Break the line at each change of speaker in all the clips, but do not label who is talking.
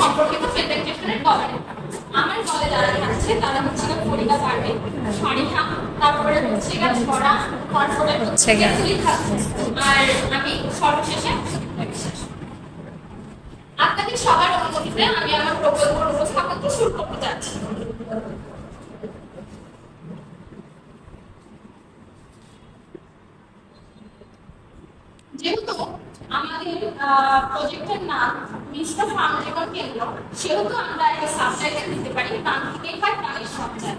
সম্পর্কিত আমার যারা থাকছে তারা হচ্ছে গিয়ে ফরিদা পারবে তারপরে হচ্ছে গিয়ে ছড়া হচ্ছে গিয়ে আর আমি সর্বশেষে আপনাদের সবার অনুমতিতে আমি আমার উপস্থাপনকে শুরু করতে যেহেতু আমাদের প্রজেক্টের নাম কেন্দ্র সেহেতু আমরা একটা দিতে পারি থেকেই হয় প্রাণের সঞ্চার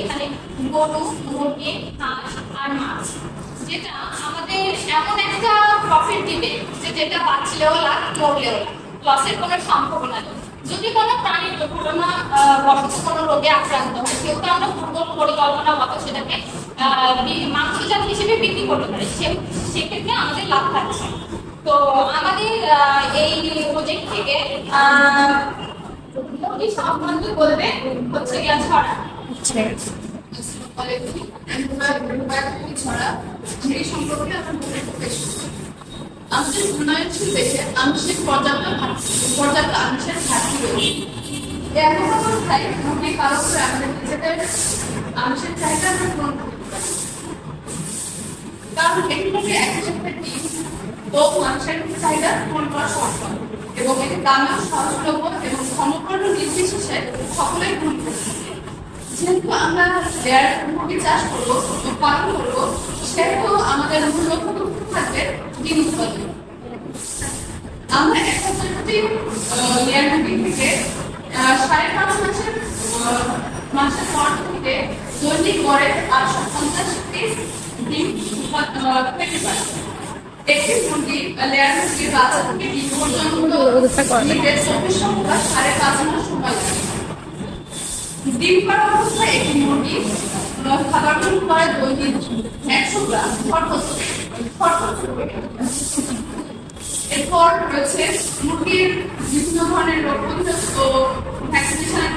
এখানে গরু মুরগি হাঁস আর মাছ যেটা আমাদের এমন একটা যে যেটা বাঁচলেও মরলেও কোনো নেই। যদি কোনো প্রাণী দুর্ঘটনা বশত কোনো রোগে আক্রান্ত হয় সেহেতু আমরা পূর্ব পরিকল্পনা মতো সেটাকে আহ, বি- মাংসজাত হিসেবে বিক্রি করতে পারি সে- সেক্ষেত্রে আমাদের লাভ থাকছে। তো আমাদের এই প্রজেক্ট থেকে মুরগি সম্বন্ধে বলবে হচ্ছে গিয়া ছড়া।
আমাদের উন্নয়নশীল দেশে আংশিক পর্যাপ্ত পর্যাপ্ত আংশের ঘাটতি রয়েছে এমন অবস্থায় মুখে কারও করে আমাদের নিজেদের আংশের চাহিদা আমরা পূরণ কারণ এগুলোকে একই সাথে চাহিদা পূরণ করা সম্ভব এবং এটি দামেও সহজলভ্য এবং সমগ্র নির্বিশেষে সকলেই গ্রহণ করতে যেহেতু আমরা লেয়ার মুরগি চাষ করব পালন করব সেহেতু আমাদের থাকবে ডিম উৎপাদন আমরা এক প্রতি লেয়ার মুরগি থেকে সাড়ে পাঁচ মাসের মাসের পর থেকে দৈনিক গড়ে আটশো পঞ্চাশ পিস ডিম পেতে পারে। একটি মুরগি লেয়ার মুরগির বাচ্চা থেকে ডিম পর্যন্ত দিতে চব্বিশ বা সাড়ে পাঁচ মাস সময় লাগে। ডিম পাড়া অবস্থায় একটি মুরগি খাবার গ্রহণ করে দৈনিক একশো গ্রাম এরপর রয়েছে মুরগির বিভিন্ন ধরনের রোগ প্রতিরোধ ও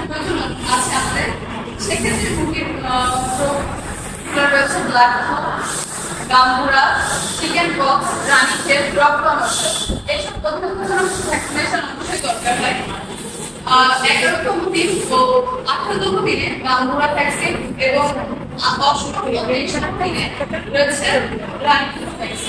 প্রয়োজন আছে আমাদের। সেক্ষেত্রে মুরগির রয়েছে blood gumboro chicken pox Ranikhet রক্ত নষ্ট। এইসব প্রতিরোধমূলক ভ্যাকসিনেশন অবশ্যই দরকার হয়। এগারোতম দিন ও আঠারোতম দিনে গাম্বুরা ভ্যাকসিন এবং অষ্টম দিনে রয়েছে রানীক্ষেত ভ্যাকসিন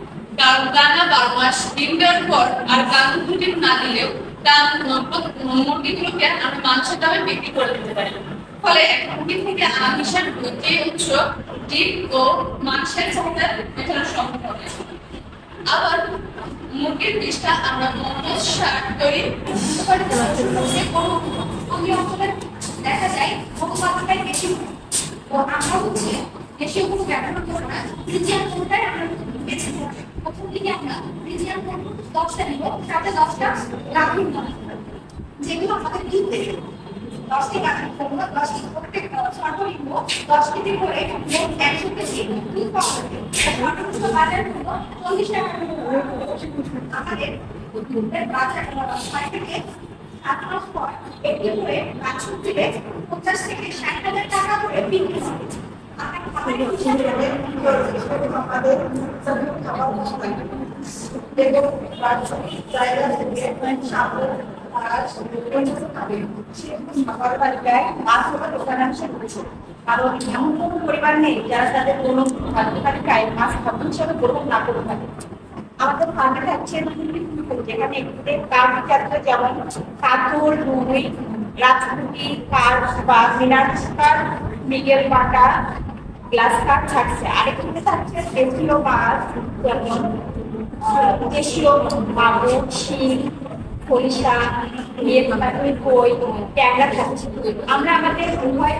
কারণ দানা বারো মাস ডিম দেওয়ার পর আর গান ডিম না দিলেও দাম মুরগিগুলোকে আমরা মাংসের দামে বিক্রি করে দিতে পারি। ফলে মুরগি থেকে আমিষের যে উৎস ডিম ও মাংসের চাহিদা মেটানো সম্ভব হবে। আবার মুরগির বিষটা আমরা মোমোজ সার তৈরি যে কোনো
অঞ্চলে দেখা যায় বহু মাত্রায় বেশি। আমরা হচ্ছে কোনো ব্যবহার করব না। ফ্রিজিয়ান কোনটাই আমরা বেছে নেব। প্রথম দিকে আমরা ফ্রিজিয়ান কোন দশটা নিব সাথে দশটা রাখুন যেগুলো আমাদের কিনতে দশটি করব দশটি প্রত্যেক সর্বনিম্ন দশ কেজি করে মোট একশো কেজি দুধ পাওয়া বাজার হলো চল্লিশ টাকা আমাদের বাজার ছয় থেকে সাত মাস পর একটি করে বাছুর দিলে পঞ্চাশ থেকে ষাট হাজার টাকা করে বিক্রি হবে। আমাদের
এবং জায়গা থেকে পরিবার নেই যারা তাদের কোনো খাদ্য তালিকায় মাছ খাদ্য হিসাবে গ্রহণ না করে থাকে আমাদের ফার্মে থাকছে যেখানে কার্ড যেমন কাতল রুই রাজপুটি কার্ড বা মিনার মিগেল বাটা গ্লাস কার্ড থাকছে। আরেকটিতে থাকছে যেমন দেশীয় মাগুর শিল কই ট্যাংরা থাকছে। আমরা আমাদের উভয়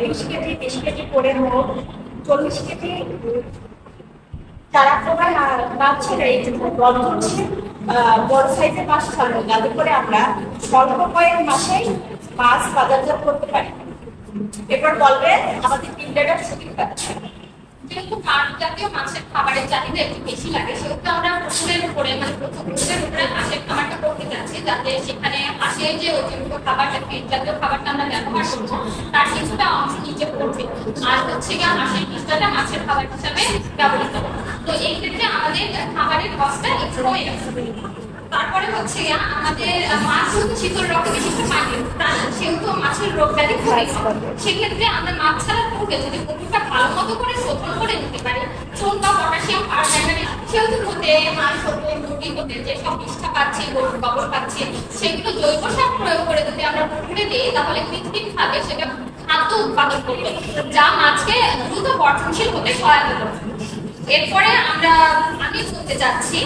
বিশ কেজি বিশ কেজি করে হোক চল্লিশ কেজি তারা সবাই মাছ এই করছে আহ, বড় সাইজের মাছ ছাড়বো যাতে করে আমরা স্বল্প কয়েক মাসে মাছ বাজারজাত করতে পারি। এরপর বলবেন আমাদের তিন টাকার সুবিধা
যেহেতু মাছের খাবারের চাহিদা একটু বেশি লাগে। সেহেতু আমরা উপরে মানে উপরে হাঁসের খাবারটা করতে যাচ্ছি, যাতে সেখানে হাঁসের যে অতিরিক্ত খাবারটা ফিড জাতীয় খাবারটা আমরা ব্যবহার করব, তার কিছুটা অংশ নিচে পড়বে। আর হচ্ছে গিয়ে হাঁসের পিসটা মাছের খাবার হিসাবে ব্যবহৃত তো এই ক্ষেত্রে আমাদের খাবারের কষ্টটা একটু যাবে তারপরে হচ্ছে আমাদের মাছ যেহেতু শীতল রক্ত বিশিষ্ট মাছের রোগ ব্যাধি খুবই সেক্ষেত্রে আমরা মাছ ছাড়া পুকুরে যদি পুকুরটা ভালো মতো করে শোধন করে নিতে পারি, চুন বা পটাশিয়াম পারম্যাঙ্গানেট সেহেতু হতে মাছ হতে মুরগি হতে যেসব নিষ্ঠা পাচ্ছি, গরুর গোবর পাচ্ছি, সেগুলো জৈব সার প্রয়োগ করে যদি আমরা পুকুরে দিই, তাহলে কৃত্রিম ভাবে সেটা খাদ্য উৎপাদন করবে, যা মাছকে দ্রুত বর্ধনশীল হতে সহায়তা করবে। এরপরে আমরা আমি বলতে চাচ্ছি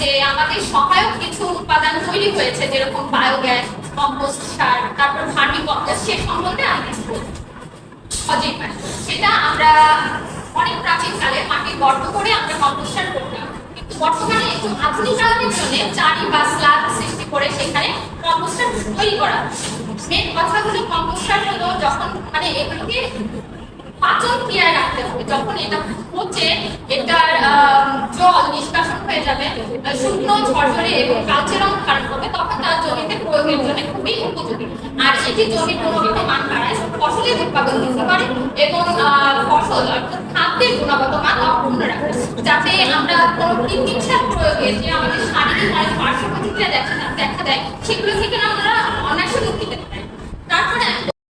যে আমাদের সহায়ক কিছু উপাদান তৈরি হয়েছে, যেরকম বায়োগ্যাস কম্পোস্ট সার, তারপর ভার্মি কম্পোস্ট, সে সম্বন্ধে আমি পানি। সেটা আমরা অনেক প্রাচীন মাটি গর্ত করে আমরা কম্পোস্ট সার করতাম কিন্তু বর্তমানে একটু আধুনিকায়নের জন্য চারি বা স্ল্যাব সৃষ্টি করে সেখানে কম্পোস্ট সার তৈরি করা মেন কথা হলো কম্পোস্ট সার হলো যখন মানে এগুলোকে পাচন ক্রিয়ায় রাখতে হবে, যখন এটা হচ্ছে এটার জল নিষ্কাশন হয়ে যাবে। শুকনো, ঝরঝরে এবং কালচে রং ধারণ করবে, তখন তার জমিতে প্রয়োগের জন্য খুবই উপযোগী। আর এটি জমির গুণগত মান বাড়ায় ফসলের উৎপাদন বৃদ্ধি করে এবং ফসল অর্থাৎ খাদ্যের গুণগত মান অক্ষুণ্ণ রাখে, যাতে আমরা কোনো কৃত্রিম সার প্রয়োগে যে আমাদের শারীরিক অনেক পার্শ্ব প্রতিক্রিয়া দেখা দেখা দেয়, সেগুলো থেকে আমরা অনায়াসে মুক্তি পেতে পারি। তারপরে